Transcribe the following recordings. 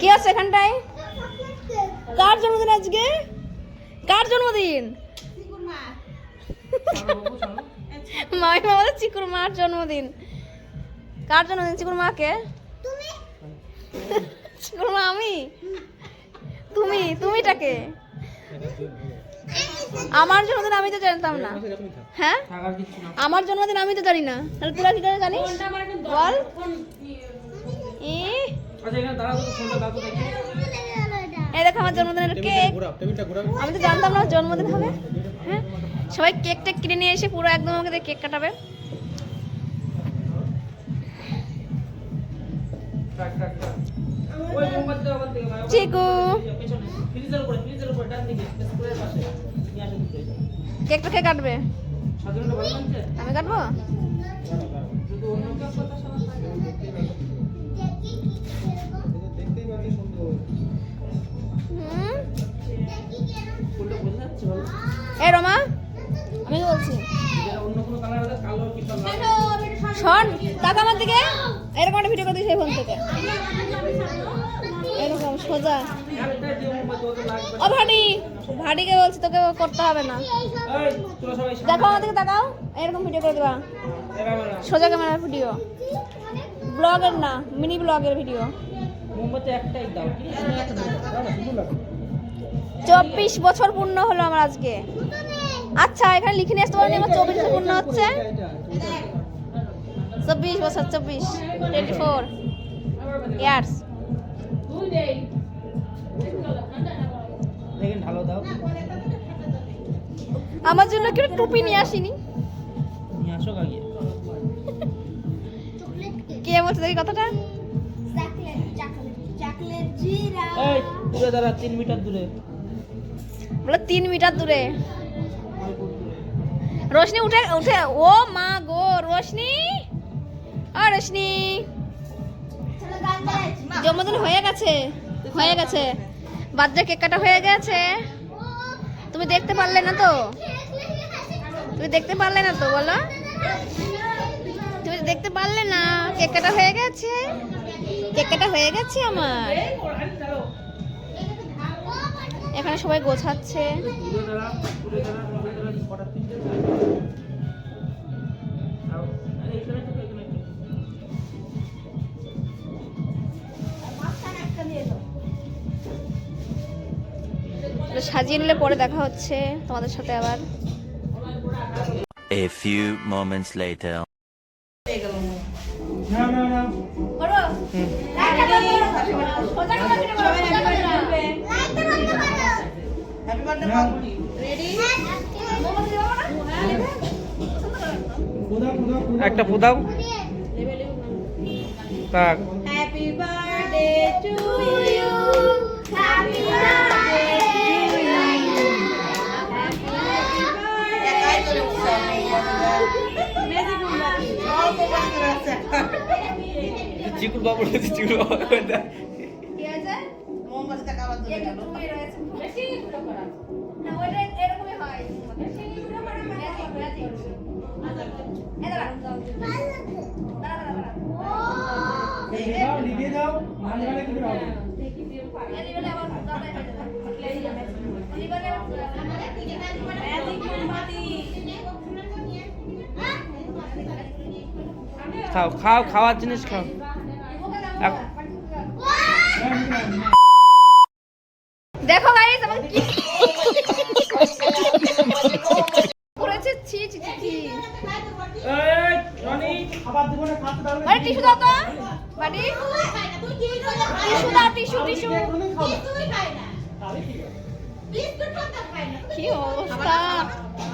কি আছে এখানটায়? কার জন্মদিন আজকে? কার জন্মদিন? মামি আমাদের চিকুর মার জন্মদিন। কার জন্মদিন? চিকুর মাকে চিকুর মা আমি? তুমি? তুমিটাকে? আমার জন্মদিন আমি তো জানতাম না। হ্যাঁ? আমার জন্মদিন আমি তো জানি না। তাহলে তোরা কি করে জানিস? বল। এই দেখো আমার জন্মদিনের কেক। আমি তো জানতাম না জন্মদিন হবে। হ্যাঁ? সবাই কেক টেক কিনে নিয়ে এসে পুরো একদম আমাকে কেক কাটাবে। চিকু। কেকটা কে কাটবে? আমি কাটবো? এই রমা আমি বলছি। শোন টাকা আমার দিকে এরকম একটা ভিডিও করে দিই সেই ফোন থেকে। এরকম সোজা। ও ভাডি ভাডিকে বলছি তোকে করতে হবে না। দেখো আমার দিকে তাকাও এরকম ভিডিও করে দেবা। সোজা ক্যামেরার ভিডিও ব্লগের না মিনি ব্লগের ভিডিও চব্বিশ বছর পূর্ণ হলো আমার আজকে। আচ্ছা এখানে লিখে নিয়ে আসতে পারেন আমার চব্বিশ পূর্ণ হচ্ছে। চব্বিশ বছর চব্বিশ টোয়েন্টি ফোর ইয়ার্স দাও। আমার জন্য কেউ টুপি নিয়ে আসিনি। কে বলছে দেখি কথাটা? দূরে দাঁড়া তিন মিটার দূরে। বলে তিন মিটার দূরে। রোশনি উঠে উঠে, ও মা গো, রোশনি। ও রোশনি। জন্মদিন হয়ে গেছে হয়ে গেছে। বার্থডে কেক কাটা হয়ে গেছে। তুমি দেখতে পারলে না তো? তুমি দেখতে পারলে না তো, বলো। তুমি দেখতে পারলে না? কেক কাটা হয়ে গেছে। কেক কাটা হয়ে গেছে আমার। এখানে সবাই গোছাচ্ছে। সাজিয়ে নিলে পরে দেখা হচ্ছে তোমাদের সাথে আবার। A few moments later. না না না। একটা ফুদাও। তাক। Happy birthday to you happy birthday to you চিকুর বাবু চিকুর বাবু। আবার মোমবাতি খাও খাও খাওয়ার জিনিস খাও এক- দেখো গাইস আমার কি করেছে ছি ছি ছি ছি এই রনি খাবার দিব না খাতে দাও আরে টিস্যু দাও তো। বাড়ি টিস্যু দাও, টিস্যু টিস্যু। কি অবস্থা?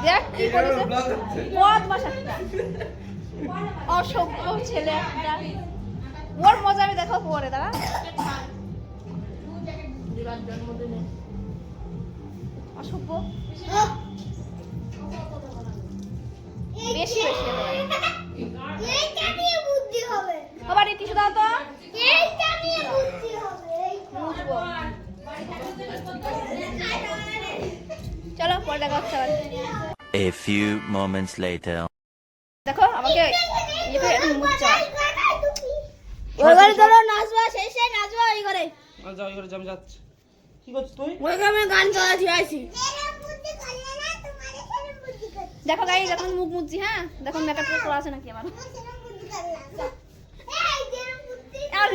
দেখ কি করেছে। বদমাস একটা। অসভ্য ছেলে একটা। ওর মজা আমি দেখো পরে, দাঁড়া। অসভ্য। বেশি বেশি টিস্যু দাও তো। চলো পরে দেখা হচ্ছে আবার A few moments later. দেখো আমাকে ইয়ে করে ওই ঘরে চলো নাচবা শেষে নাচবা ওই ঘরে। আর যাও যাম যাচ্ছি। কি করছিস তুই? ওই ঘরে গান চালাচ্ছি আইছি দেখো গাই দেখো মুখ মুচ্ছি হ্যাঁ? দেখো মেকআপ করা আছে নাকি আমার?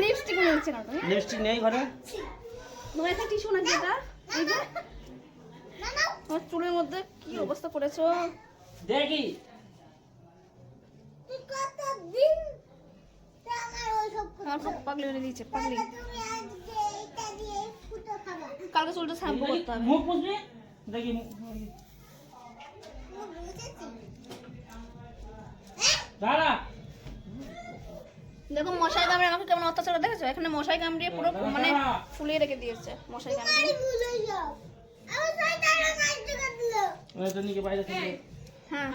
লিপস্টিক মুছছে না লিপস্টিক নেই ঘরে? তোমার একটা টিস্যু নাকি এটা? এই যে। তোমার চুলের মধ্যে কি অবস্থা করেছ? দেখি। আমার সব পাগলি হয়ে দিয়েছে পাগলি। কালকে চুলটা শ্যাম্পু করতে হবে। মুখ মুছবি? দেখি দাঁড়া। দেখো মশাই কামড়ে আমাকে কেমন অত্যাচার দেখেছ? এখানে মশাই কামড়িয়ে পুরো মানে ফুলিয়ে রেখে দিয়েছে মশাই কামড়িয়ে। থেকে? হ্যাঁ।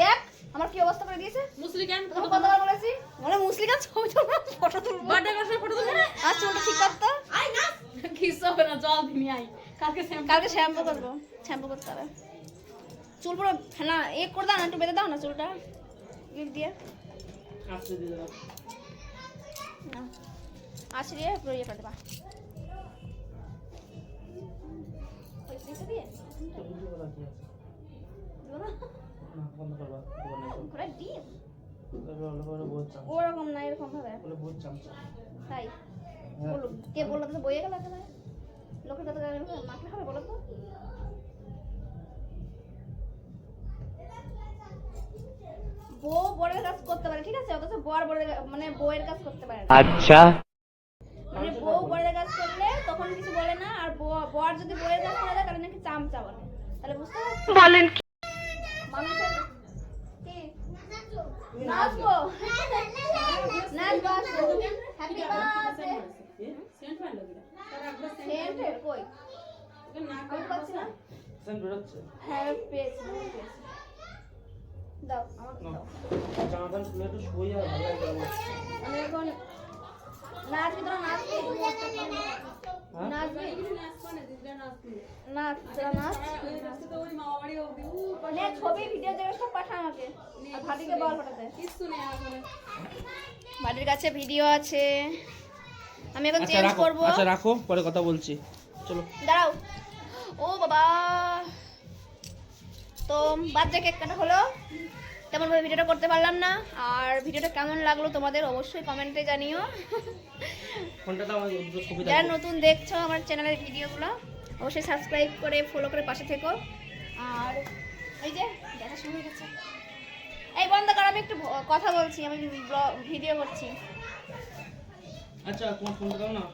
দেখ আমার কি অবস্থা করে দিয়েছে? কতবার বলেছি? বলে মুসলিকান ছবি তুলবো? ফটো তুলবো। আর চুলটা ঠিক করতো কালকে শ্যাম্পু করব। শ্যাম্পু করতে হবে। চুল পুরো ফেনা এ করে দাও না একটু বেঁধে দাও না চুলটা। দিয়ে। আছড়িয়ে ইয়ে করে দেবা ওরকম না, এরকম ভাবে তাই। কে বলল? তো বইয়ে গেল লোকের কথা মাখলে হবে বলো তো বউ বরের কাজ করতে পারে ঠিক আছে? অথচ বর বরের মানে বউয়ের কাজ করতে পারে আচ্ছা। মানে বউ বরের কাজ করলে তখন কিছু বলে না আর বর যদি বউয়ের কাজ করে তাহলে নাকি চামচা বলে তাহলে বুঝতে পারছেন বলেন কি? মানুষের নাচবো। নাচবো? হ্যাপি বার্থডে সেন্ট ভালো সেন্ট কই? না কই? পাচ্ছি না। সেন্ট বেরোচ্ছে হ্যাঁ পেয়েছি দাও আমাকে দাও। জামা প্যান্ট খুলে একটু শুয়ে আর ভালো লাগবে আমি এখন নাচবি তোরা নাচবি? হ্যাঁ? নাচবি? নাচ তোরা নাচ? নে ছবি ভিডিও দেখে সব পাঠা আমাকে। আর ভাবিকে বল পাঠাতে বাড়ির কাছে ভিডিও আছে। আমি এখন আচ্ছা চেঞ্জ রাখো। করব। আচ্ছা রাখো পরে কথা বলছি। চলো। দাঁড়াও। ও বাবা! তো বার্থডে কেক কাটা হলো তেমন ভাবে ভিডিওটা করতে পারলাম না। আর ভিডিওটা কেমন লাগল তোমাদের অবশ্যই কমেন্টে জানিও। ছবি যারা নতুন দেখছ আমার চ্যানেলের ভিডিওগুলো অবশ্যই সাবস্ক্রাইব করে ফলো করে পাশে থেকো। আর এই যে দেখা শুরু হয়ে গেছে। এই বন্ধ কর আমি একটু কথা বলছি আমি ভিডিও করছি। আচ্ছা তোমার ফোনটা দাও না।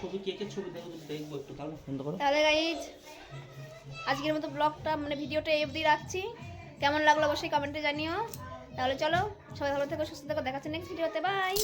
ছবি কেকের ছবি দেখব দেখব একটু তাহলে ফোনটা করো। তাহলে গাইজ আজকের মতো ব্লগটা মানে ভিডিওটা এফ রাখছি। কেমন লাগল অবশ্যই কমেন্টে জানিও। তাহলে চলো, সবাই ভালো থেকো, সুস্থ থেকো, দেখাচ্ছে নেক্সট ভিডিওতে বাই